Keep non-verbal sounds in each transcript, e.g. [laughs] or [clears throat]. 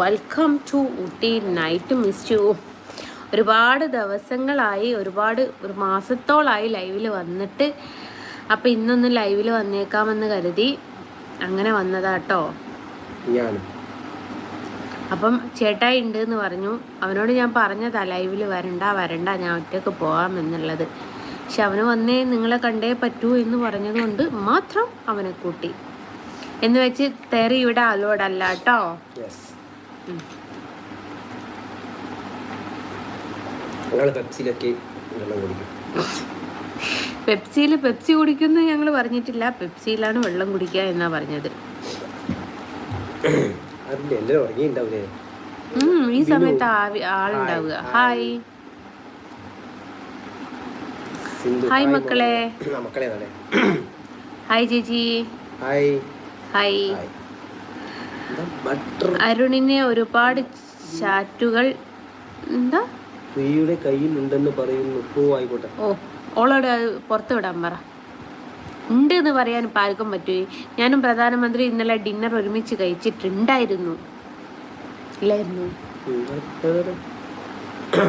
Welcome to Ooty. Night miss you ഒരുപാട് ദിവസങ്ങളായി ഒരുപാട് ഒരു മാസത്തോളായി ലൈവിൽ വന്നിട്ട്. അപ്പം ഇന്നൊന്ന് ലൈവിൽ വന്നേക്കാമെന്ന് കരുതി അങ്ങനെ വന്നതാട്ടോ. അപ്പം ചേട്ടാ ഉണ്ട് എന്ന് പറഞ്ഞു. അവനോട് ഞാൻ പറഞ്ഞതാ ലൈവിൽ വരണ്ട വരണ്ട ഞാൻ ഒറ്റയ്ക്ക് പോവാം എന്നുള്ളത് പക്ഷെ അവന് വന്നേ നിങ്ങളെ കണ്ടേ പറ്റൂ എന്ന് പറഞ്ഞതുകൊണ്ട് മാത്രം അവനെ കൂട്ടി. എന്ന് വെച്ച് തെറി ഇവിടെ അലോഡല്ല കേട്ടോ ഞങ്ങൾ പെപ്സിയിലൊക്കെ വെള്ളം കുടിക്കും. പെപ്സിയിൽ പെപ്സി കുടിക്കുന്നു ഞങ്ങൾ പറഞ്ഞിട്ടില്ല. പെപ്സിയിലാണ് വെള്ളം കുടിക്കുക എന്നാ പറഞ്ഞത്. ഈ സമയത്ത് ആളുണ്ടാവുക. ഹായ്. ഹായ്. മക്കളെ. ഹായ് ചേച്ചി. ഹായ്. ഹായ്. അരുണിനെ ഒരുപാട് ചാറ്റുകൾ. എന്താ? പ്രിയയുടെ കയ്യിൽ ഉണ്ടെന്ന് പറയുന്നു. ഓ ആയിക്കോട്ടെ. ഓ ഓളോട് പുറത്തു വിടാൻ പറ. ഉണ്ട് എന്ന് പറയാൻ ഇപ്പം ആർക്കും പറ്റുമോ ഞാനും പ്രധാനമന്ത്രി ഇന്നലെ ഡിന്നർ ഒരുമിച്ച് കഴിച്ചിട്ടുണ്ടായിരുന്നു. ഇല്ലായിരുന്നു.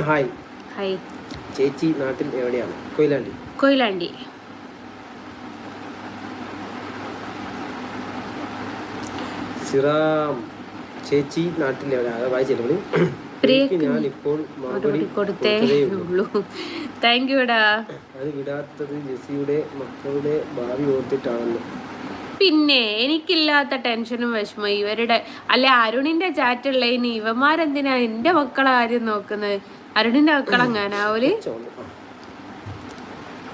ഹായ് ഹായ് ചേച്ചി നാട്ടിൽ എവിടെയാണ്? കൊയിലാണ്ടി. കൊയിലാണ്ടി. സിറാം ചേച്ചി നാട്ടിലെ വായിച്ചില്ല മറുപടി താങ്ക് അത് വിടാത്തത് ജെസിയുടെ മക്കളുടെ ഭാവി ഓർത്തിട്ടാണല്ലോ. പിന്നെ എനിക്കില്ലാത്ത ടെൻഷനും വിഷമം ഇവരുടെ അല്ലെ അരുണിന്റെ ചാറ്റുള്ളതിന് ഇവന്മാരെന്തിനാ എന്റെ മക്കളെ ആരും നോക്കുന്നത്? അരുണിന്റെ മക്കളെങ്ങാനാവൽ ചോന്ന്. ആ.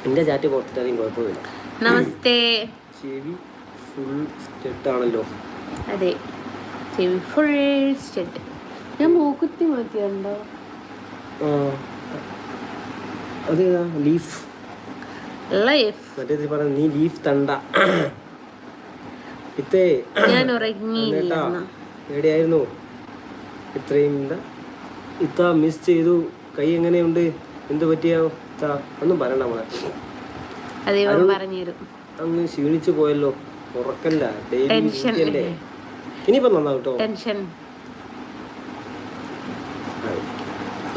എന്റെ ചാറ്റ് പുറത്തിട്ടാലും കുഴപ്പമില്ല. നമസ്തേ. ചെവി ഫുൾ സ്റ്റെട്ടാണല്ലോ അതെ. ചെവി ഫുൾ സ്റ്റെഡ് ഞാൻ മൂക്കുത്തി മാറ്റിയുണ്ടോ. അതേതാ ലീഫ് ലൈഫ് മറ്റേ പറഞ്ഞ നീ ലീഫ് തണ്ട. ഇത്തേ. ഞാൻ ഉറങ്ങിയില്ല. എവിടെയായിരുന്നു? ഇത്രയും ഇത്ത മിസ് ചെയ്തു. കൈ എങ്ങനെയുണ്ട്? എന്ത് പറ്റിയോ? ഒന്നും പറയണ്ട പറഞ്ഞുതരും. അങ്ങ് ക്ഷീണിച്ചു പോയല്ലോ. ഉറക്കല്ല ടെൻഷൻ ഇനിയിപ്പോ നന്നാവും കേട്ടോ ടെൻഷൻ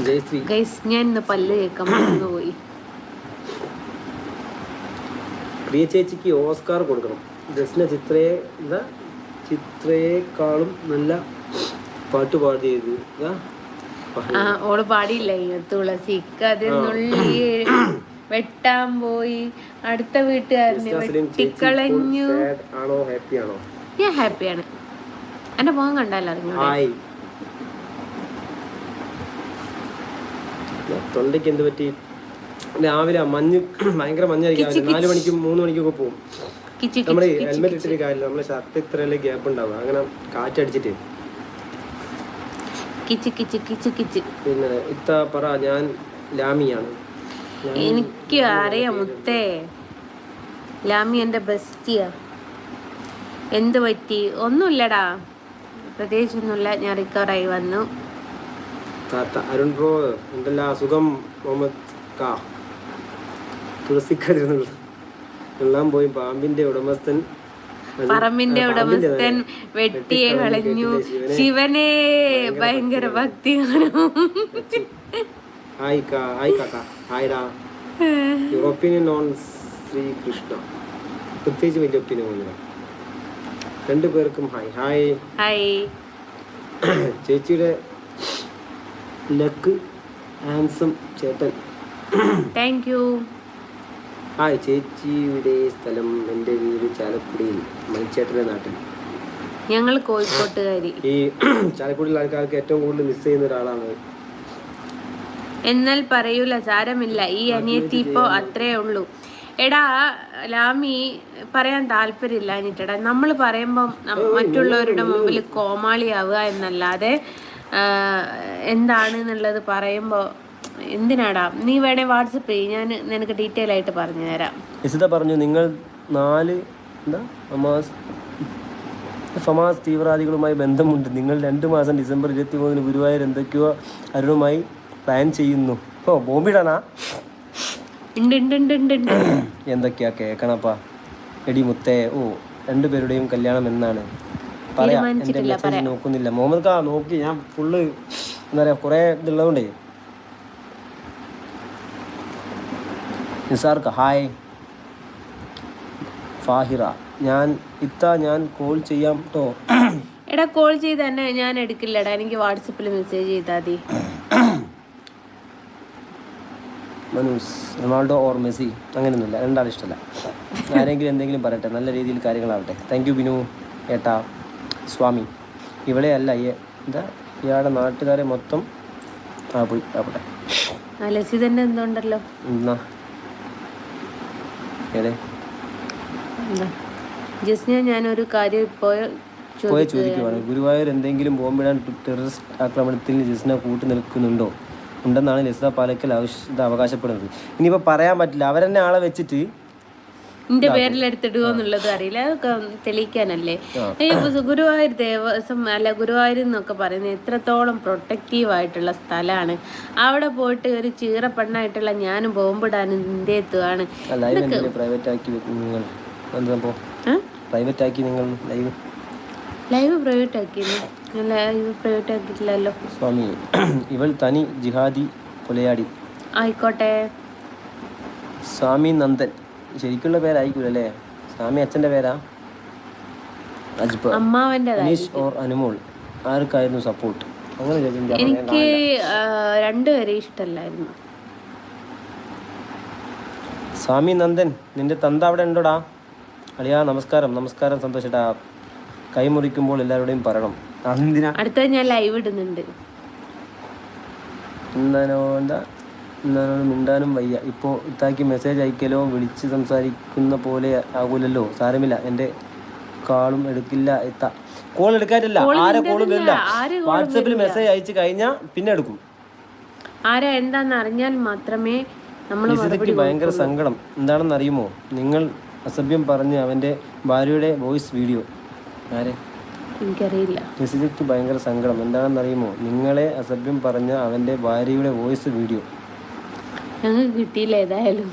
ജയശ്രീ ഗൈസ് ഞാൻ ഇന്ന് പല്ല് കേൾക്കാൻ പോയി. പ്രിയ ചേച്ചിക്ക് ഓസ്കാർ കൊടുക്കണം. ജസ്ന ചിത്രയെ എന്താ ചിത്രയെക്കാളും നല്ല പാട്ട് പാടിയത്. ഓൾ പാടിയില്ല? ഇങ്ങ തുളസി കതിർന്നുള്ളി വെട്ടാൻ പോയി. അടുത്ത വീട്ടുകാരനെ വെട്ടിക്കളഞ്ഞു ഞാൻ ഹാപ്പിയാണ് എന്റെ മുഖം കണ്ടല്ലോ തൊണ്ടയ്ക്ക് എന്ത് പറ്റി? രാവിലെ മഞ്ഞ് [clears throat] ഭയങ്കര മഞ്ഞായിരിക്കും നാല് മണിക്കും മൂന്ന് മണിക്കൊക്കെ പോകും നമ്മൾ ഹെൽമെറ്റ് ഇട്ടിട്ട് കാര്യമില്ല. നമ്മളെ ഷർട്ട് ഇത്രയല്ലേ ഗ്യാപ്പ് ഉണ്ടാവും അങ്ങനെ കാറ്റടിച്ചിട്ട്. പിന്നെ ഇത്ത പറ ഞാൻ ലാമിയാണ്. എനിക്ക് അറിയാം മുത്തേ. ലാമി എന്റെ ബെസ്റ്റിയാ. എന്ത് പറ്റി? ഒന്നുമില്ലടാ. പ്രത്യേകിച്ചൊന്നുമില്ല. ഞാൻ റിക്കവറായി വന്നു. അരുൺ ബ്രോ എന്തല്ല? സുഖം? മുഹമ്മദ് കാ. തുളസിക്കതിരുന്നു എല്ലാം പോയി പാമ്പിന്റെ ഉടമസ്ഥൻ. പറമ്പിന്റെ ഉടമസ്ഥൻ. വെട്ടിയെ കളഞ്ഞു. ശിവനെ? ഭയങ്കര ഭക്തി ആയിക്കാ കാ ഹായ് ഹായ്ഡാ യുവർ ഒപ്പീനിയൻ ഓൺ ശ്രീകൃഷ്ണ. പ്രത്യേകിച്ച് വലിയ ഒപ്പീനിയൻ ഒന്നുമില്ല. രണ്ടു പേർക്കും ഹായ് ഹായ് ഹായ് ചേച്ചിയുടെ ലക്ക് ആൻസം ചേട്ടൻ. താങ്ക് യു ഹായ് ചേച്ചിയുടെ സ്ഥലം എന്റെ വീട് ചാലക്കുടിയിൽ മണിച്ചേട്ടന്റെ നാട്ടിൽ. ഞങ്ങൾ കോഴിക്കോട്ടുകാരി. ഈ ചാലക്കുടിയിലെ ആൾക്കാർക്ക് ഏറ്റവും കൂടുതൽ മിസ് ചെയ്യുന്ന ഒരാളാണ് എന്നാൽ പറയൂല സാരമില്ല ഈ അനിയത്തി ഇപ്പോ അത്രേ ഉള്ളൂ. എടാ ലാമി പറയാൻ താല്പര്യമില്ല അനിയറ്റടാ നമ്മൾ പറയുമ്പം മറ്റുള്ളവരുടെ മുമ്പിൽ കോമാളിയാവുക എന്നല്ലാതെ എന്താണ് എന്നുള്ളത് പറയുമ്പോൾ എന്തിനാടാ? നീ വേണേ വാട്സപ്പ് ചെയ്യും. ഞാൻ നിനക്ക് ഡീറ്റെയിൽ ആയിട്ട് പറഞ്ഞു തരാം. ഇസിത പറഞ്ഞു നിങ്ങൾ നാല് എന്താ? ഫമാസ് തീവ്രവാദികളുമായി ബന്ധമുണ്ട്. നിങ്ങൾ രണ്ട് മാസം ഡിസംബർ ഇരുപത്തി മൂന്നിന് ഗുരുവായൂർ എന്തൊക്കെയോ അരുണുമായി പ്ലാൻ ചെയ്യുന്നു. ഓ ബോംബിടാനാ? [clears throat] എന്തൊക്കെയാ കേക്കണപ്പാ? എടി മുത്തേ ഓ രണ്ടുപേരുടെയും കല്യാണം എന്നാണ്. പറയാം എന്റെ തീരുമാനിച്ചിട്ടില്ല മെസ്സേജ് നോക്കുന്നില്ല. മുഹമ്മദ് കാ നോക്കി ഞാൻ ഫുള്ള് എന്താ പറയാ കുറേ ഇതുള്ളതുകൊണ്ടേ. നിസാർക്ക് ഹായ് ഫാഹിറ ഞാൻ ഇത്ത ഞാൻ കോൾ ചെയ്യാം കേട്ടോ എടാ കോൾ ചെയ്ത് തന്നെ ഞാൻ എടുക്കില്ലടാ. എനിക്ക് വാട്സപ്പിൽ മെസ്സേജ് ചെയ്താൽ മതി. [clears throat] മനൂസ് റൊണാൾഡോ ഓർ മെസ്സി അങ്ങനെയൊന്നുമില്ല. രണ്ടാളും ഇഷ്ടമല്ല. ആരെങ്കിലും എന്തെങ്കിലും പറയട്ടെ. നല്ല രീതിയിൽ കാര്യങ്ങളാവട്ടെ. താങ്ക് യു ബിനു ഏട്ടാ സ്വാമി. ഇവിടെ അല്ല എന്താ ഇയാളുടെ നാട്ടുകാരെ മൊത്തം ആ പോയി. ആവട്ടെ എന്തുണ്ടല്ലോ എന്നാ? എന്താ? ജസ്ന ഞാനൊരു കാര്യം ഇപ്പോൾ പോയ ചോദിക്കുവാണ്. ഗുരുവായൂർ എന്തെങ്കിലും ബോംബിടാൻ ടെററിസ്റ്റ് ആക്രമണത്തിൽ ജസ്ന കൂട്ടു നിൽക്കുന്നുണ്ടോ? ഉണ്ടെന്നാണ് ലിസ പാലക്കൽ ആവശ്യ അവകാശപ്പെടുന്നത്. ഇനിയിപ്പോൾ പറയാൻ പറ്റില്ല. അവരെന്നെ ആളെ വെച്ചിട്ട് എന്റെ പേരിൽ എടുത്തിടുക എന്നുള്ളത് അറിയില്ല. അതൊക്കെ തെളിയിക്കാനല്ലേ? ഗുരുവായൂർ ദേവസ്വം അല്ല ഗുരുവായൂർ എന്നൊക്കെ പറയുന്നത് എത്രത്തോളം പ്രൊട്ടക്റ്റീവ് ആയിട്ടുള്ള സ്ഥലമാണ്. അവിടെ പോയിട്ട് ഒരു ചീറ പെണ്ണായിട്ടുള്ള ഞാനും ബോംബിടാനും നിന്റെ എത്തുകയാണ് പ്രൈവറ്റ് ആക്കി നിങ്ങൾ? ലൈവ് ലൈവ് പ്രൈവറ്റ് ആക്കിയിരുന്നു ലൈവ് പ്രൈവറ്റ് ആക്കിയിട്ടില്ലല്ലോ സ്വാമി ഇവൾ തനി ജിഹാദി കൊലയാടി. ആയിക്കോട്ടെ. സ്വാമി നന്ദൻ. ശരിക്കുള്ള പേരായിരിക്കും അല്ലേ സ്വാമി അച്ഛന്റെ പേരാ? അജ്ബർ അമ്മാവന്റെ അനീഷ് ഓർ അനുമോൾ. ആർക്കായിരുന്നു സപ്പോർട്ട് അങ്ങനെ എനിക്ക് ആ, രണ്ടുപേരെയും ഇഷ്ടമല്ലായിരുന്നു. സ്വാമി നന്ദൻ നിന്റെ തന്ത അവിടെ ഉണ്ടോടാ? അളിയാ നമസ്കാരം. നമസ്കാരം സന്തോഷേട്ടാ കൈ മുറിക്കുമ്പോൾ എല്ലാവരുടെയും പറയണം അതെന്തിനാ? അടുത്ത ഞാൻ ലൈവ് ഇടുന്നുണ്ട്. എന്താ? എന്താണോ മിണ്ടാനും വയ്യ. ഇപ്പോൾ ഇത്താക്കി മെസ്സേജ് അയക്കലോ വിളിച്ച് സംസാരിക്കുന്ന പോലെ ആകൂലല്ലോ? സാരമില്ല. എന്റെ കാളും എടുക്കില്ല എത്ത. കോൾ എടുക്കാറ്റില്ല ആരെ കോളും വരില്ല വാട്സപ്പിൽ മെസ്സേജ് അയച്ചു കഴിഞ്ഞാൽ പിന്നെ എടുക്കും. ആരാ എന്താന്ന് അറിഞ്ഞാൽ മാത്രമേ നമ്മൾ ലിസിതയ്ക്ക് ഭയങ്കര സങ്കടം. എന്താണെന്ന് അറിയുമോ നിങ്ങൾ അസഭ്യം പറഞ്ഞ് അവന്റെ ഭാര്യയുടെ വോയിസ് വീഡിയോ എനിക്കറിയില്ല. ലിസിതയ്ക്ക് ഭയങ്കര സങ്കടം. എന്താണെന്നറിയുമോ? നിങ്ങളെ അസഭ്യം പറഞ്ഞ അവന്റെ ഭാര്യയുടെ വോയിസ് വീഡിയോ. ഞങ്ങൾക്ക് കിട്ടിയില്ല ഏതായാലും.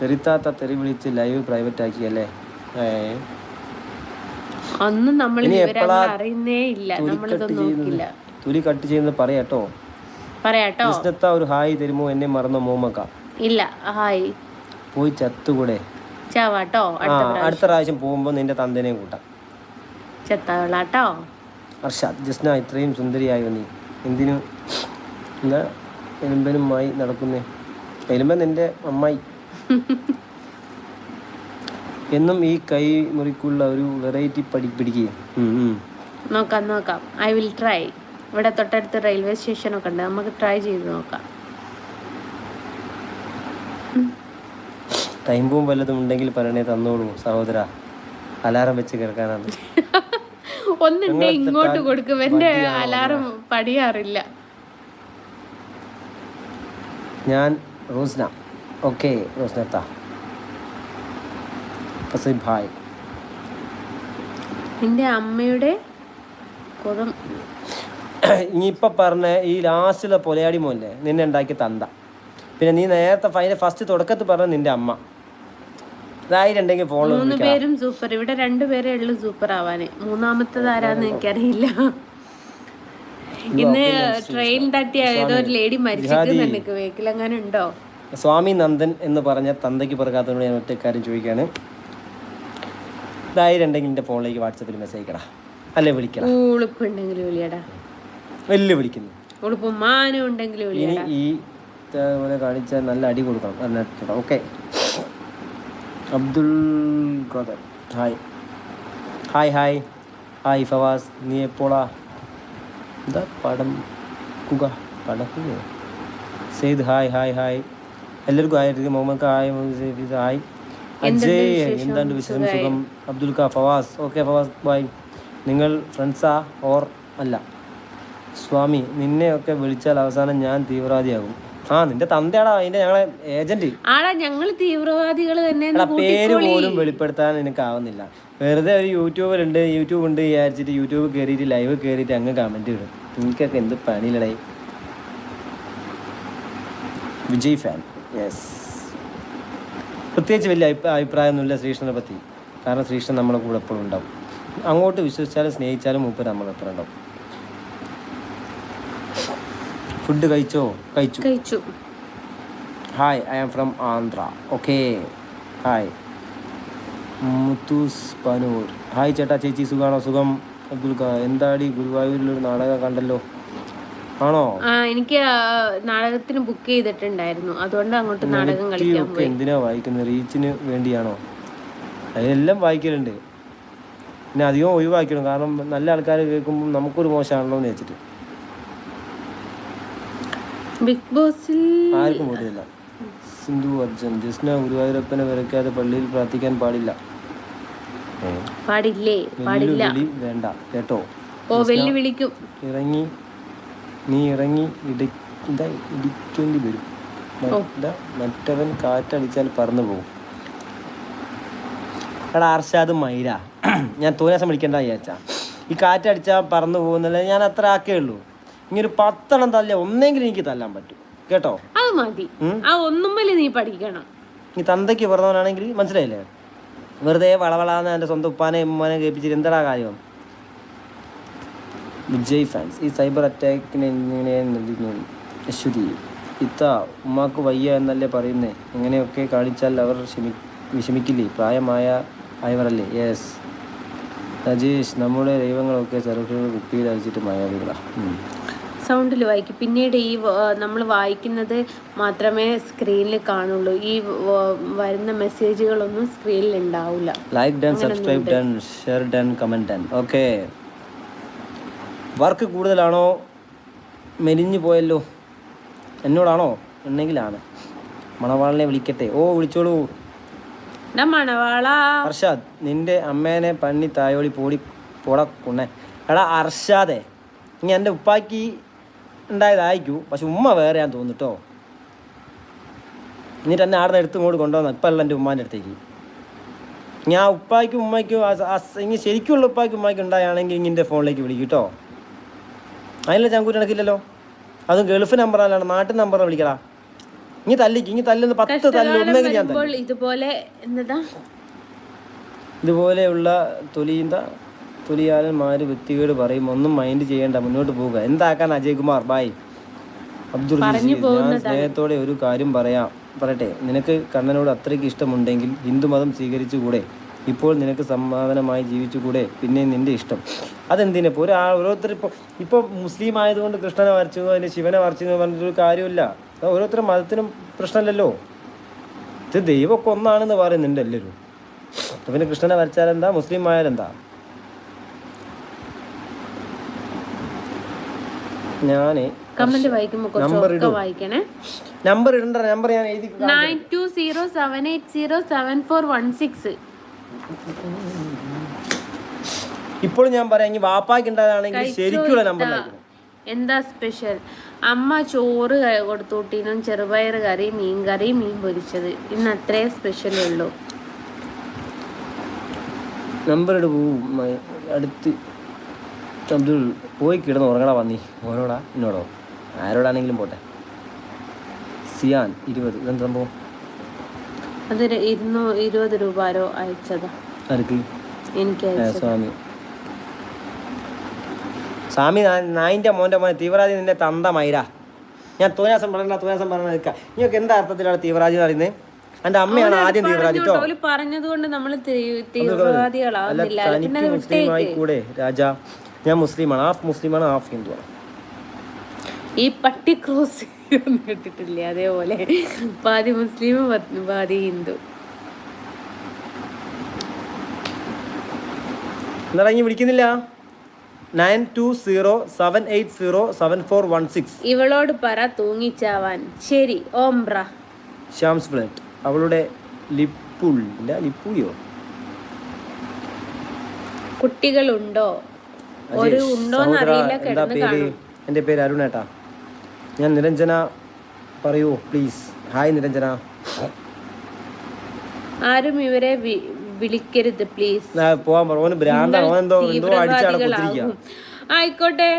തെറിത്താത്ത തെറി വിളിച്ച് ലൈവ് പ്രൈവറ്റ് ആക്കിയല്ലേ അല്ലേ ഒന്നും നമ്മൾ അറിയുന്നേ ഇല്ല. നോക്കില്ല. തുലി കട്ട് ചെയ്യുന്നത് പറയാട്ടോ പറയാട്ടോ. കൃഷ്ണത്ത ഒരു ഹായ് തരുമോ? എന്നെ മറന്ന മോമക്ക. ഇല്ല. ഹായ്. പോയി ചത്തുകൂടെ? ചാവാട്ടോ. അടുത്ത പ്രാവശ്യം പോകുമ്പോ നിന്റെ തന്തനെയും കൂട്ടാം. ചത്താവളാട്ടോ. അർഷാദ് ജസ്ന ഇത്രയും സുന്ദരിയായോ നീ? എന്തിനു? എന്നാ എലുമ്പനുമായി നടക്കുന്നേ? എലുമ്പൻ എന്റെ അമ്മായി. [laughs] എന്നും ഈ കൈ മുറിക്കുള്ള ഒരു വെറൈറ്റി പഠി പിടിക്കുക നോക്കാം നോക്കാം. ഐ വിൽ ട്രൈ ഇവിടെ തൊട്ടടുത്ത് റെയിൽവേ സ്റ്റേഷനൊക്കെ ഉണ്ട്. നമുക്ക് ട്രൈ ചെയ്ത് നോക്കാം. ടൈം ബോംബ് വല്ലതും ഉണ്ടെങ്കിൽ പറയണേ തന്നോളൂ സഹോദര. അലാറം വെച്ച് കിടക്കാനാണ് [laughs] ഒന്നുണ്ടേ ഇങ്ങോട്ട് കൊടുക്കും. എന്റെ അലാറം പടിയാറില്ല. ഞാൻ റോസ്ന. ഓക്കെ റോസ്നത്ത. ഭായ്. നിന്റെ അമ്മയുടെ കൊതം. ഇനിയിപ്പോൾ പറഞ്ഞ ഈ ലാസ്റ്റിലെ പൊലയാടി മോനെ നിന്നെ ഉണ്ടാക്കി തന്ത. പിന്നെ നീ നേരത്തെ ഫൈനൽ ഫസ്റ്റ് തുടക്കത്തിൽ പറഞ്ഞ നിന്റെ അമ്മ. ഇതായിട്ടുണ്ടെങ്കിൽ ഫോണിൽ മൂന്ന് പേരും സൂപ്പർ ഇവിടെ രണ്ടുപേരേ ഉള്ളു സൂപ്പർ ആവാന്. മൂന്നാമത്തത് ആരാന്ന് എനിക്കറിയില്ല. ഇന്ന് ട്രെയിൻ തട്ടി ഏതോ ഒരു ലേഡി മരിച്ചിട്ടുണ്ട് വേക്കിലെങ്ങാനും ഉണ്ടോ? സ്വാമി നന്ദൻ എന്ന് പറഞ്ഞ തന്തയ്ക്ക് പിറക്കാത്തതുകൊണ്ട് ഞാൻ ഒറ്റ കാര്യം ചോദിക്കുകയാണ് ഇതായിട്ടുണ്ടെങ്കിൽ എന്റെ ഫോണിലേക്ക് വാട്സപ്പിൽ മെസ്സേജ് അയക്കടാ. അല്ലെ വിളിക്കണം ഉളുപ്പ് ഉണ്ടെങ്കിൽ വിളിയടാ. വെല്ലു വിളിക്കുന്നു ഉളുപ്പ് മാനം ഉണ്ടെങ്കിൽ ഈ കാണിച്ചാൽ നല്ല അടി കൊടുക്കണം. Okay Abdul Khader. Hi hi hi hi Fawas. നീ എപ്പോളാ? എന്താ പടം കുക? പടക്കുക സെയ്ദ് ഹായ് ഹായ് ഹായ് എല്ലാവർക്കും hi Muhammad hi Saifees hi Ajay എന്താണ് വിശേഷം? സുഖം. അബ്ദുൽ ഖാ ഫവാസ്. ഓക്കെ ഫവാസ് ബായ് നിങ്ങൾ ഫ്രണ്ട്സാ? ഓർ അല്ല? സ്വാമി നിന്നെയൊക്കെ വിളിച്ചാൽ അവസാനം ഞാൻ തീവ്രവാദിയാകും. ആ നിന്റെ തന്തയാടാ അതിന്റെ ഞങ്ങളെ ഏജന്റ്. ആടാ ഞങ്ങൾ തീവ്രവാദികൾ തന്നെ പേര് പോലും വെളിപ്പെടുത്താൻ എനിക്ക് ആവുന്നില്ല. വെറുതെ ഒരു യൂട്യൂബർ ഉണ്ട് യൂട്യൂബ് ഉണ്ട് വിചാരിച്ചിട്ട് യൂട്യൂബ് കയറിയിട്ട് ലൈവ് കയറിയിട്ട് അങ്ങ് കമന്റ് ഇടും. എനിക്കൊക്കെ എന്ത് പണിയിലടേ വിജയ് ഫാൻ യെസ് പ്രത്യേകിച്ച് വലിയ അഭിപ്രായ അഭിപ്രായമൊന്നുമില്ല ശ്രീകൃഷ്ണനെ പറ്റി. കാരണം ശ്രീകൃഷ്ണൻ നമ്മളെ കൂടെ എപ്പോഴും ഉണ്ടാവും. അങ്ങോട്ട് വിശ്വസിച്ചാലും സ്നേഹിച്ചാലും മൂപ്പര് നമ്മളെപ്പോഴും ഉണ്ടാവും. ഫുഡ് കഴിച്ചോ? കഴിച്ചു. കഴിച്ചു. Hi I am from Andhra okay hi Muthoos Panoor hi ചേട്ടാ. ചേച്ചി സുഖാണോ? സുഖം. അബ്ദുൽ എന്താടി? ഗുരുവായൂരിലൊരു നാടകം കണ്ടല്ലോ. ആണോ? എനിക്ക് നാടകത്തിന് ബുക്ക് ചെയ്തിട്ടുണ്ടായിരുന്നു. അതുകൊണ്ട് അങ്ങോട്ട് നാടകം കളിക്കാൻ എന്തിനാ വായിക്കുന്നത് റീച്ചിന് വേണ്ടിയാണോ? അതിനെല്ലാം വായിക്കലുണ്ട്. പിന്നെ അധികം ഒഴിവാക്കണം കാരണം നല്ല ആൾക്കാർ കേൾക്കുമ്പോൾ നമുക്കൊരു മോശമാണല്ലോ എന്ന് വെച്ചിട്ട് ബിഗ് ബോസിൽ ആർക്കും ബോധ്യമില്ല സിന്ധു അർജുൻ ജസ്ന ഗുരുവായൂരപ്പനെ വരയ്ക്കാതെ പള്ളിയിൽ പ്രാർത്ഥിക്കാൻ പാടില്ല. പാടില്ലേ? പാടില്ല. വേണ്ട. കേട്ടോ? ഓ വെല്ലു വിളിക്കും ഇറങ്ങി. നീ ഇറങ്ങി ഇടിക്കേണ്ടി വരും. മറ്റവൻ കാറ്റടിച്ചാൽ പറന്നു പോകും. എടാ അർഷാദ് മൈര. ഞാൻ തോന്നിയാസം വിളിക്കണ്ട വിചാരിച്ചാ. ഈ കാറ്റടിച്ചാൽ പറന്നു പോകുന്നില്ല ഞാൻ അത്ര ആക്കേ ഉള്ളൂ. ഇനി ഒരു പത്തെണ്ണം തല്ല ഒന്നെങ്കിലും എനിക്ക് തല്ലാൻ പറ്റും. കേട്ടോ? അത് മതി. ആ ഒന്നുമ്പൽ നീ പഠിക്കണം. ഈ തന്തയ്ക്ക് പിറന്നവനാണെങ്കിൽ മനസ്സിലായില്ലേ? വെറുതെ വളവളാന്ന് എന്റെ സ്വന്തം ഉപ്പാനെ ഉമ്മാനെ കേൾപ്പിച്ചിട്ട് എന്താടാ കാര്യം? വിജയ് ഫാൻസ് ഈ സൈബർ അറ്റാക്കിനെ അശ്വതി ഇത്ത ഉമ്മാക്ക് വയ്യ എന്നല്ലേ പറയുന്നേ? ഇങ്ങനെയൊക്കെ കാണിച്ചാൽ അവർ ക്ഷമി വിഷമിക്കില്ലേ? പ്രായമായ ആയവരല്ലേ? യെസ് രാജേഷ് നമ്മുടെ ദൈവങ്ങളൊക്കെ ചെറുക്കുകൾ കുപ്പിയിൽ അയച്ചിട്ട് മായാവികളാ. ഉം. സൗണ്ടിൽ വായിക്കും. പിന്നീട് ഈ നമ്മൾ വായിക്കുന്നത് മാത്രമേ സ്ക്രീനിൽ കാണുള്ളൂ. ഈ വരുന്ന മെസ്സേജുകളൊന്നും സ്ക്രീനിൽ ഉണ്ടാവില്ല like done subscribe done share done comment done okay work കൂടുതലാണോ? മെലിഞ്ഞു പോയല്ലോ. എന്നോടാണോ? ഉണ്ടെങ്കിലാണ്. മണവാളിനെ വിളിക്കട്ടെ. ഓ വിളിച്ചോളൂ. അർഷാദ് നിന്റെ അമ്മേനെ പണ്ണി തായോളി പോടി പോടക്കുണ്ണേ എടാ അർഷാദേ ഇനി എന്റെ ഉപ്പാക്കി ഉണ്ടായതായിരിക്കൂ. പക്ഷെ ഉമ്മ വേറെ ഞാൻ തോന്നിട്ടോ എന്നിട്ട് എന്നെ ആടെ എടുത്തും കൂടി കൊണ്ടുവന്ന ഇപ്പം അല്ല എന്റെ ഉമ്മാന്റെ അടുത്തേക്ക്. ഞാൻ ഉപ്പായ്ക്കും ഉമ്മയ്ക്കും ഇനി ശരിക്കുള്ള ഉപ്പായ്ക്കും ഉമ്മയ്ക്കും ഉണ്ടായാണെങ്കിൽ ഇങ്ങനെ ഫോണിലേക്ക് വിളിക്കും കേട്ടോ അതിനുള്ള ചങ്കൂറ്റ് നടക്കില്ലല്ലോ. അതും ഗൾഫ് നമ്പറല്ലാണ് നാട്ടിൽ നമ്പർ വിളിക്കടാ. ഇനി തല്ലിക്ക് ഇനി തല്ലുന്ന പത്ത് തല്ല് ഒന്നെങ്കിൽ ഞാൻ ഇതുപോലെ ഇതുപോലെയുള്ള തൊലിയുന്ന തൊലിയാലന്മാര് വ്യക്തികേട് പറയും ഒന്നും മൈൻഡ് ചെയ്യേണ്ട മുന്നോട്ട് പോവുക. എന്താക്കാൻ അജയ് കുമാർ? ബായ് അബ്ദുൾ ഞാൻ സ്നേഹത്തോടെ ഒരു കാര്യം പറയാം പറയട്ടെ. നിനക്ക് കണ്ണനോട് അത്രയ്ക്ക് ഇഷ്ടമുണ്ടെങ്കിൽ ഹിന്ദുമതം സ്വീകരിച്ചുകൂടെ? ഇപ്പോൾ നിനക്ക് സമാധാനമായി ജീവിച്ചുകൂടെ? പിന്നെ നിന്റെ ഇഷ്ടം. അതെന്തിനെ? ഇപ്പോൾ ഒരാൾ ഓരോരുത്തർ ഇപ്പോൾ ഇപ്പോൾ മുസ്ലിം ആയതുകൊണ്ട് കൃഷ്ണനെ വരച്ചു അതിന് ശിവനെ വരച്ചു എന്ന് പറഞ്ഞിട്ടൊരു കാര്യമില്ല അത് ഓരോരുത്തരും മതത്തിനും പ്രശ്നമല്ലല്ലോ. ഇത് ദൈവമൊക്കെ ഒന്നാണെന്ന് പറയുന്നുണ്ട് എല്ലാവരും. പിന്നെ കൃഷ്ണനെ വരച്ചാലെന്താ മുസ്ലിം ആയാലെന്താ? ഞാൻ കമന്റ് വായിക്കുമ്പോൾ കുറച്ചൊക്കെ വായിക്കണേ. നമ്പർ ഇടണ്ട നമ്പർ ഞാൻ എഴുതി nine two zero seven eight zero seven four one six. ഇപ്പോൾ ഞാൻ പറയാം ഇനി വാപ്പാക്ക് ഉണ്ടായതാണെങ്കിൽ ശരിക്കുള്ള നമ്പർ എന്താ സ്പെഷ്യൽ അമ്മ ചോറ് ക- കൊടുത്തു വിട്ടീനും ചെറുപയർ കറി മീൻ കറി മീൻ പൊരിച്ചത്. ഇന്ന് അത്രേ സ്പെഷ്യൽ ഉള്ളൂ. നമ്പർ അടുത്ത് അബ്ദുൾ പോയി കിടന്ന് ഉറങ്ങടാ വന്നി ഓരോടാ എന്നോടോ ആരോടാണെങ്കിലും പോട്ടെ. സിയാൻ ഇരുപത്. ഇതെന്ത് സംഭവം? അതൊരു ഇരുന്നൂ ഇരുപത് രൂപ ആരോ അയച്ചതാ. ആർക്ക്? എനിക്ക് സ്വാമി. സ്വാമി നായിന്റെ മോന്റെ മോനെ തീവ്രവാദി നിന്റെ തന്ത മൈര. ഞാൻ തോന്നാസം പറയണ്ട തോന്നാസം പറഞ്ഞ നിൽക്കാം നിങ്ങൾക്ക് എന്താ അർത്ഥത്തിലാണ് തീവ്രവാദി എന്ന് പറയുന്നത്? എന്റെ അമ്മയാണ് ആദ്യം തീവ്രവാദി കേട്ടോ ഓൽ പറഞ്ഞത് കൊണ്ട് നമ്മൾ വിട്ടേക്ക് കൂടെ രാജാ. ഞാൻ മുസ്ലിമാണ്. ഹാഫ് മുസ്ലിമാണ് ഹാഫ് ഹിന്ദുവാണ്. ഈ പട്ടി ക്രോസ് കേട്ടിട്ടില്ലേ അതേപോലെ പാതി മുസ്ലിം പാതി ഹിന്ദു. ഇനി വിളിക്കുന്നില്ല? Nine two zero seven eight zero seven four one six. ഇവളോട് പറ തൂങ്ങിച്ചാവാൻ. ശരി ഓംബ്ര ഷാംസ് ഫ്ലറ്റ് അവളുടെ ലിപ്പുൾ ലിപ്പുയോ കുട്ടികളുണ്ടോ? ഒരു ഉണ്ടോന്ന് അറിയില്ല എന്താ പേര്? എന്റെ പേര് അരുണേട്ടാ. ഞാൻ നിരഞ്ജന പറയൂ പ്ലീസ് ഹായ് നിരഞ്ജന. ആരും ഇവരെ വിളിക്കരുത് പ്ലീസ് പോവാൻ പറ. ഓന് ഭ്രാന്താണ്. ഓൻ എന്തോ എന്തോ കുത്തിരിക്കുക തീവ്രവാദികളാകും ആയിക്കോട്ടെ.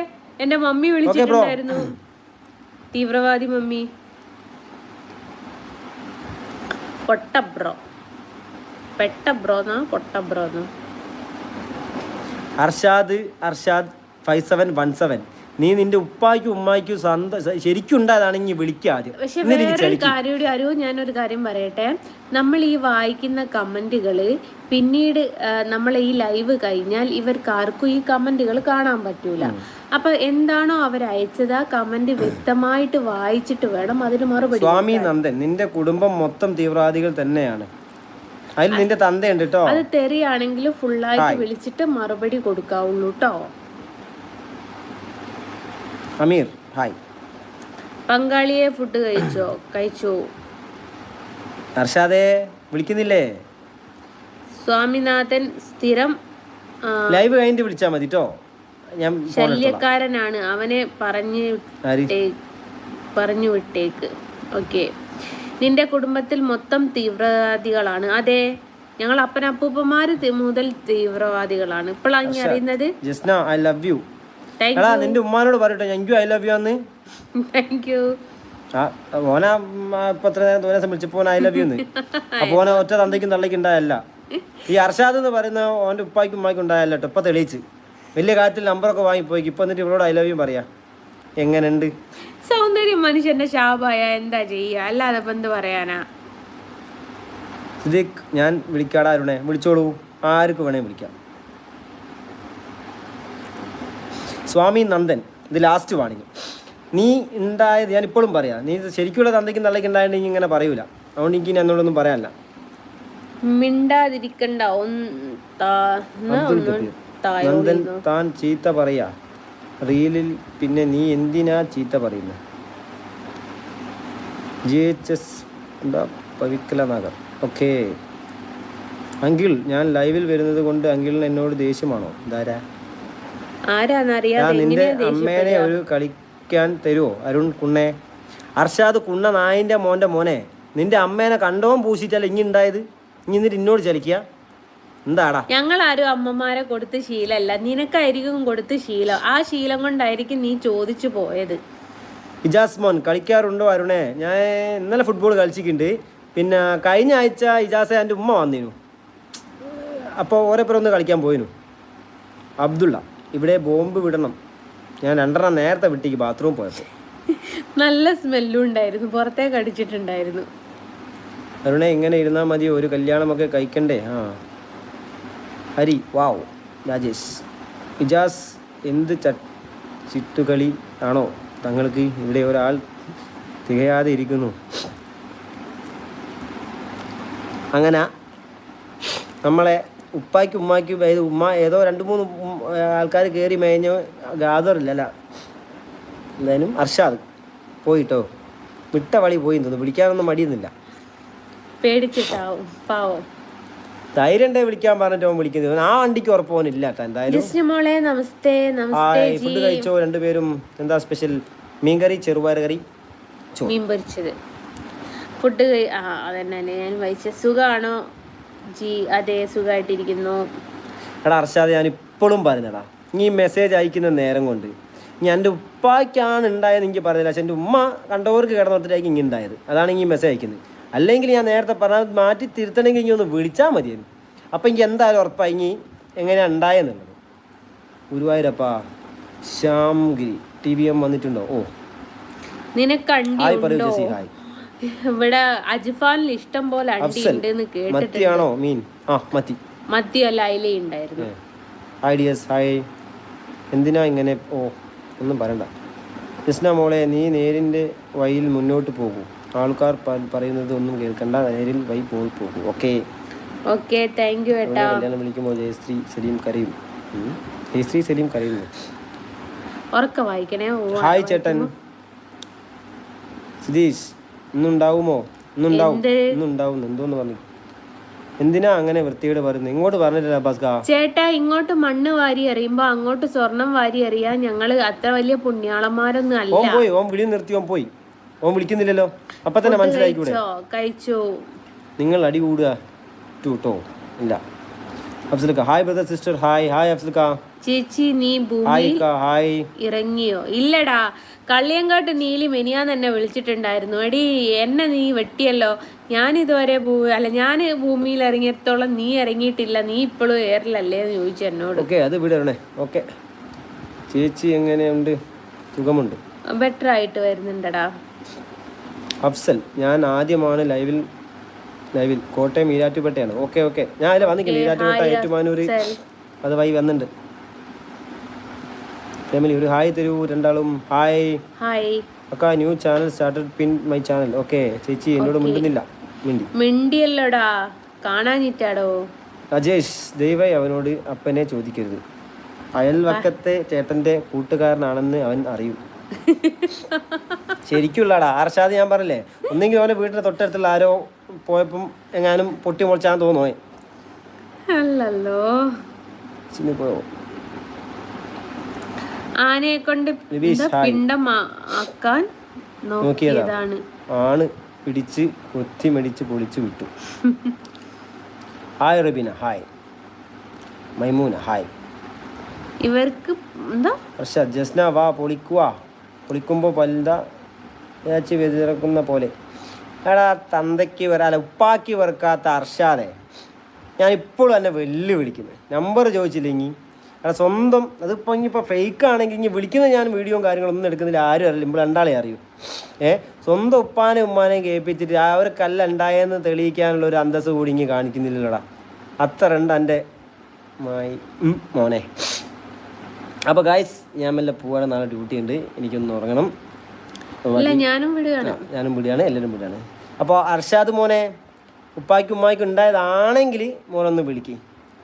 എന്റെ മമ്മി വിളിച്ചിട്ടുണ്ടായിരുന്നു. തീവ്രവാദി മമ്മി. പൊട്ട ബ്രോ പെട്ട ബ്രോന്നാ പൊട്ട ബ്രോന്നാ Arshad Arshad five seven one seven നീ നിന്റെ ഉപ്പായ്ക്കും ഉമ്മായ്ക്കും സ്വന്തം ശരിക്കും ഉണ്ടായതാണെങ്കിൽ വിളിക്കുക ആദ്യം. പക്ഷെ എന്നിട്ട് വേറൊരു കാര്യം ഞാനൊരു കാര്യം പറയട്ടെ. നമ്മൾ ഈ വായിക്കുന്ന കമന്റുകൾ പിന്നീട് നമ്മൾ ഈ ലൈവ് കഴിഞ്ഞാൽ ഇവർക്ക് ആർക്കും ഈ കമന്റുകൾ കാണാൻ പറ്റൂല. അപ്പൊ എന്താണോ അവർ അയച്ചത് ആ കമന്റ് വ്യക്തമായിട്ട് വായിച്ചിട്ട് വേണം അതിന് മറുപടി സ്വാമി നന്ദൻ നിന്റെ കുടുംബം മൊത്തം തീവ്രവാദികൾ തന്നെയാണ്. അതിൽ നിന്റെ തന്തയുണ്ട് കേട്ടോ അത് തെറിയാണെങ്കിൽ ഫുള്ളായിട്ട് വിളിച്ചിട്ട് മറുപടി കൊടുക്കാവുള്ളൂ കേട്ടോ അമീർ ഹായ്. പങ്കാളിയെ ഫുഡ് കഴിച്ചോ? കഴിച്ചോ? അർഷാദേ വിളിക്കുന്നില്ലേ? സ്വാമിനാഥൻ സ്ഥിരം ലൈവ് കഴിഞ്ഞിട്ട് വിളിച്ചാൽ മതി കേട്ടോ ഞാൻ ശല്യക്കാരനാണ്. അവനെ പറഞ്ഞു പറഞ്ഞു വിട്ടേക്ക്. ഓക്കെ നിന്റെ കുടുംബത്തിൽ മൊത്തം തീവ്രവാദികളാണ്. അതെ ഞങ്ങൾ അപ്പനപ്പൂപ്പന്മാര് മുതൽ തീവ്രവാദികളാണ്. ഇപ്പോഴാണ് ഞാൻ അറിയുന്നത്? ജസ്ന ഐ ലവ് യു എടാ നിന്റെ ഉമ്മാനോട് പറയട്ടെ എനിക്കും ഐ ലവ് യു ആന്ന്. താങ്ക് യു ഓന ഇപ്പൊ എത്ര നേരം തോനെ വിളിച്ചപ്പോ ഐ ലവ് യു എന്ന് അപ്പൊ ഓന ഒറ്റ തന്തയ്ക്കും തള്ളയ്ക്കും ഉണ്ടായല്ല. ഈ അർഷാദ് എന്ന് പറയുന്ന ഓന്റെ ഉപ്പായ്ക്കും ഉമ്മായ്ക്കും ഉണ്ടായല്ല ഇപ്പൊ തെളിയിച്ച്. വലിയ കാര്യത്തിൽ നമ്പറൊക്കെ വാങ്ങിപ്പോയി. ഇപ്പൊ എന്നിട്ട് ഇവളോട് ഐ ലവ് യു പറയാ. എങ്ങനെയുണ്ട് സൗന്ദര്യം മനുഷ്യന്റെ ശാപായ എന്താ ചെയ്യുക അല്ലാതെ ഇപ്പം എന്ത് പറയാനാ? സിദ്ദീഖ് ഞാൻ വിളിക്കാടാ അരുണേ. വിളിച്ചോളൂ. ആർക്ക് വേണേ വിളിക്കാം. സ്വാമി നന്ദൻ ഇത് ലാസ്റ്റ് വാണിങ് നീ ഉണ്ടായത് ഞാൻ ഇപ്പോഴും പറയാം. നീ ഇത് ശരിക്കുള്ള തന്തയ്ക്ക് തള്ളയ്ക്കും ഉണ്ടായിട്ടുണ്ടെങ്കിൽ ഇങ്ങനെ പറയൂല. അതുകൊണ്ട് എനിക്ക് എന്നോടൊന്നും പറയാനല്ല. മിണ്ടാതിരിക്കണ്ട. ഒന്ന് താൻ ചീത്ത പറയാ. റീലിൽ പിന്നെ നീ എന്തിനാ ചീത്ത പറയുന്നത് ജി എച്ച് എസ് എന്താ? പവിക്കല നഗർ. ഓക്കെ. അങ്കിൾ ഞാൻ ലൈവിൽ വരുന്നത് കൊണ്ട് അങ്കിളിന് എന്നോട് ദേഷ്യമാണോ? ഇതാരാ? നിന്റെ അമ്മേനെ ഒരു കളിക്കാൻ തരുമോ അരുൺ കുണ്ണേ. അർഷാദ് കുണ്ണ നായിന്റെ മോന്റെ മോനെ. നിന്റെ അമ്മേനെ കണ്ടോൻ പൂശിച്ചാൽ ഇനി ഉണ്ടായത് ഇനി എന്നിട്ട് എന്നോട് ചലിക്കുക എന്താടാ? ഞങ്ങൾ ആരും അമ്മമാരെ കൊടുത്ത് ശീലമല്ല നിനക്കായിരിക്കും കൊടുത്ത് ശീലം. ആ ശീലം കൊണ്ടായിരിക്കും നീ ചോദിച്ചു പോയത്. ഇജാസ് മോൻ കളിക്കാറുണ്ടോ അരുണേ? ഞാൻ ഇന്നലെ ഫുട്ബോൾ കളിച്ചിട്ടുണ്ട്. പിന്നെ കഴിഞ്ഞ ആഴ്ച ഇജാസ് എന്റെ ഉമ്മ വന്നിരുന്നു. അപ്പോൾ ഓരോപ്പുറം ഒന്ന് കളിക്കാൻ പോയിരുന്നു. അബ്ദുള്ള ഇവിടെ ബോംബ് വിടണം. ഞാൻ രണ്ടെണ്ണം നേരത്തെ വിട്ടിക്ക് ബാത്റൂം പോയത് നല്ല സ്മെല്ലും ഉണ്ടായിരുന്നു. പുറത്തേക്ക് അടിച്ചിട്ടുണ്ടായിരുന്നു. അരുണേ ഇങ്ങനെ ഇരുന്നാൽ മതി. ഒരു കല്യാണമൊക്കെ കഴിക്കണ്ടേ? ആ. ഹരി വാവ്. രാജേഷ്. ഇജാസ് എന്ത് ച ചിട്ടുകളി ആണോ? തങ്ങൾക്ക് ഇവിടെ ഒരാൾ തികയാതെ ഇരിക്കുന്നു. അങ്ങനെ നമ്മളെ ഉപ്പാക്കി ഉമ്മാക്കി ഏത് ഉമ്മ ഏതോ രണ്ട് മൂന്ന് ആൾക്കാർ കയറി മേഞ്ഞ ഗാദറില്ലല്ല എന്തായാലും അർഷാദ് പോയിട്ടോ? വിട്ട വഴി പോയി തോന്നുന്നു. വിളിക്കാനൊന്നും മടിയുന്നില്ല പേടിച്ചിട്ടാവും. പാവം. ധൈര്യം ഉണ്ടേ വിളിക്കാൻ പറഞ്ഞിട്ട് അവൻ വിളിക്കുന്നത് ആ വണ്ടിക്ക് ഉറപ്പോനില്ല കേട്ടോ. എന്തായാലും മോളെ നമസ്തേ നമസ്തേ ഫുഡ് കഴിച്ചോ? രണ്ടുപേരും എന്താ സ്പെഷ്യൽ മീൻകറി ചെറുപയർ കറി? മീൻ പൊരിച്ചത്. ഫുഡ് ആ അതന്നെ ഞാൻ വഹിച്ച സുഖാണോ? ജി അതെ സുഖമായിട്ടിരിക്കുന്നു എടാ അർഷാദ് ഞാൻ ഇപ്പോഴും പറഞ്ഞടാ നീ മെസ്സേജ് അയക്കുന്ന നേരം കൊണ്ട്. ഞാൻ എന്റെ ഉപ്പായ്ക്കാണ് ഉണ്ടായത് എനിക്ക് പറഞ്ഞില്ല. പക്ഷെ എന്റെ ഉമ്മ കണ്ടവർക്ക് കിടന്നിട്ടായിരിക്കും ഇങ്ങനെ ഉണ്ടായത് അതാണ് ഈ മെസ്സേജ് അയക്കുന്നത്. അല്ലെങ്കിൽ ഞാൻ നേരത്തെ പറഞ്ഞത് മാറ്റി തിരുത്തണമെങ്കിൽ ഇനി ഒന്ന് വിളിച്ചാൽ മതിയായിരുന്നു അപ്പം എനിക്ക് എന്തായാലും ഉറപ്പായി ഇനി എങ്ങനെയാണ് ഉണ്ടായെന്നുള്ളത്. ഗുരുവായൂരപ്പാ ശ്യാംഗിരി ടി വി എം വന്നിട്ടുണ്ടോ? ഓ. നിനക്ക് അണ്ടി ഹായ് പറയൂ ഉണ്ടോ ജെസി ഹായ്. ഇവിടെ അജ്ഫാനിൽ ഇഷ്ടം പോലെ അടി ഉണ്ടെന്ന് ഉണ്ട് എന്ന് മീൻ. ആ മത്തി. മത്തിയല്ല അയില ഉണ്ടായിരുന്നു. Hi Dias hi. എന്തിനാ ഇങ്ങനെ? ഓ ഒന്നും പറയണ്ട. കൃഷ്ണ മോളെ നീ നേരിന്റെ വഴിയിൽ മുന്നോട്ട് പോകൂ. ആൾക്കാർ പറയുന്നത് ഒന്നും കേൾക്കണ്ട. നേരിൽ വൈ പോയി പോകും. ഓക്കെ ഓക്കെ താങ്ക് യു ഏട്ടാ. കല്യാണം വിളിക്കുമ്പോൾ ജയശ്രീ സലീം കരയും. ജയശ്രീ സലീം കരയുന്നു. ഉറക്ക വായിക്കണേ. ഓ ഹായ് ചേട്ടൻ. സുധീഷ് ഇന്നുണ്ടാവുമോ? ഇന്നുണ്ടാവും. ഇന്നുണ്ടാവും. എന്തോന്ന് പറഞ്ഞു. എന്തിനാ അങ്ങനെ വൃത്തിയോട് പറയുന്നത്? ഇങ്ങോട്ട് പറഞ്ഞിട്ടില്ല ഭാസ്ക ചേട്ടാ ഇങ്ങോട്ട് മണ്ണ് വാരി എറിയുമ്പോ അങ്ങോട്ട് സ്വർണം വാരി എറിയാൻ ഞങ്ങൾ അത്ര വലിയ പുണ്യാളന്മാരൊന്നും അല്ല. ഓൻ പോയി ഓം വിളി നിർത്തി ഓം പോയി. ഓൻ വിളിക്കുന്നില്ലല്ലോ. അപ്പൊ തന്നെ മനസ്സിലായിക്കൂടെ? കഴിച്ചോ? നിങ്ങൾ അടി കൂടുക. ടൂട്ടോ ഇല്ല. അഫ്സൽക്ക hi brother sister hi. Hi അഫ്സൽക്ക. ചേച്ചി നീ ഭൂമി ഹായ് ഇറങ്ങിയോ? ഇല്ലടാ. കള്ളിയങ്കാട്ട് നീലി മെനിയാൻ തന്നെ വിളിച്ചിട്ടുണ്ടായിരുന്നു. എടി എന്നെ നീ വെട്ടിയല്ലോ. ഞാൻ ഇതുവരെ ഭൂ അല്ല ഞാൻ ഭൂമിയിൽ ഇറങ്ങിയത്തോളം നീ ഇറങ്ങിയിട്ടില്ല. നീ ഇപ്പോഴും എയറിലല്ലേ എന്ന് ചോദിച്ചു എന്നോട്. ഓക്കെ അത് വിടണേ ഓക്കെ. ചേച്ചി എങ്ങനെയുണ്ട്? സുഖമുണ്ട്. ബെറ്റർ ആയിട്ട് വരുന്നുണ്ടടാ. അഫ്സൽ ഞാൻ ആദ്യമാണ് ലൈവിൽ ലൈവിൽ കോട്ടയം ഈരാറ്റുപേട്ടയാണ്. Okay okay. ഞാൻ അതിൽ വന്നിക്കില്ല ഈരാറ്റുപേട്ട ഏറ്റുമാനൂർ അഫ്സൽ. അത് വൈ വന്നിട്ടുണ്ട്. ഫാമിലി ഒരു ഹായ് തരൂ രണ്ടാളും ഹായ്. ഹായ്. അക്ക new channel started pin my channel. Okay ചേച്ചി എന്നോട് മിണ്ടുന്നില്ല. മിണ്ടി. മിണ്ടിയല്ലോടാ. കാണാഞ്ഞിട്ടാടോ അജേഷ് ദൈവൈ അവനോട് അപ്പനെ ചോദിക്കരുത്. അയൽവക്കത്തെ ചേട്ടന്റെ കൂട്ടുകാരനാണെന്ന് അവൻ അറിയും. ശരിക്കുള്ളടാ ആർഷാദ് ഞാൻ പറഞ്ഞില്ലേ ഒന്നെങ്കിൽ അവനെ വീട്ടിന്റെ തൊട്ടടുത്തുള്ള ആരോ പോയപ്പം എങ്ങാനും പൊട്ടി മുളച്ചാന്ന് തോന്നുമോ അല്ലല്ലോ. പോയോ? ആനയെ കൊണ്ട് പിണ്ടം ആക്കാൻ നോക്കിയതാണ്. ആണ് പിടിച്ച് കൊത്തി മെടിച്ച് പൊളിച്ചു വിട്ടു. Hi Rabeena hi. Maimoona hi. ഇവർക്ക് എന്താ? ജസ്ന വാ പൊളിക്കുക പൊളിക്കുമ്പോൾ പല്ല ഏച്ചി വെതിറക്കുന്ന പോലെ. എടാ തന്തയ്ക്ക് വരാല ഉപ്പാക്കി വെറുക്കാത്ത അർഷാദെ ഞാൻ ഇപ്പോഴും എന്നെ വെല്ലുവിളിക്കുന്നത് നമ്പർ ചോദിച്ചില്ലെങ്കിൽ എടാ സ്വന്തം അതിപ്പോൾ ഇനിയിപ്പോൾ ഫേക്ക് ആണെങ്കിൽ ഇനി വിളിക്കുന്ന ഞാൻ വീഡിയോയും കാര്യങ്ങളൊന്നും എടുക്കുന്നില്ല. ആരും അറിയില്ല. ഇപ്പോൾ രണ്ടാളെ അറിയൂ. ഏ? സ്വന്തം ഉപ്പാനെ ഉമ്മാനെയും കേൾപ്പിച്ചിട്ട് ആ ഒരു കല്ല് ഉണ്ടായെന്ന് തെളിയിക്കാനുള്ള ഒരു അന്തസ്സ് കൂടി ഇനി കാണിക്കുന്നില്ലല്ലോടാ. അത്ര ഉണ്ട് എന്റെ മായി മോനെ. അപ്പോൾ ഗായ്സ് ഞാൻ മെല്ലെ പോവാണ്. നാളെ ഡ്യൂട്ടി ഉണ്ട്. എനിക്കൊന്ന് ഉറങ്ങണം. ഞാനും വിടുകയാണ്. ഞാനും വിടുകയാണ്. എല്ലാവരും വിടുകയാണ്. അപ്പോൾ അർഷാദ് മോനെ ഉപ്പായ്ക്കും ഉമ്മായ്ക്കും ഉണ്ടായതാണെങ്കിൽ മോനൊന്ന് വിളിക്ക്.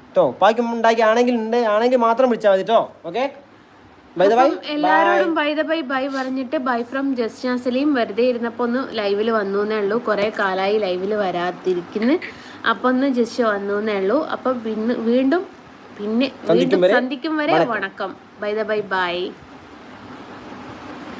കേട്ടോ ഉപ്പായ്ക്കും ഉണ്ടാക്കി ആണെങ്കിൽ ഉണ്ട്. ആണെങ്കിൽ മാത്രം വിളിച്ചാൽ മതി കേട്ടോ ഓക്കെ എല്ലാരോടും ബൈ ദ ബൈ ബൈ പറഞ്ഞിട്ട് ബൈ ഫ്രം ജസ്ന സലീം വെറുതെ ഇരുന്നപ്പോൾ ഒന്ന് ലൈവിൽ വന്നു എന്നേ ഉള്ളൂ. കുറേ കാലായി ലൈവിൽ വരാതിരിക്കുന്നു. അപ്പൊ ഒന്ന് ജസ്റ്റ് വന്നു എന്നേ ഉള്ളൂ. അപ്പൊ പിന്നെ വീണ്ടും പിന്നെ വീണ്ടും സന്ധിക്കും വരെ വണക്കം. By the bye by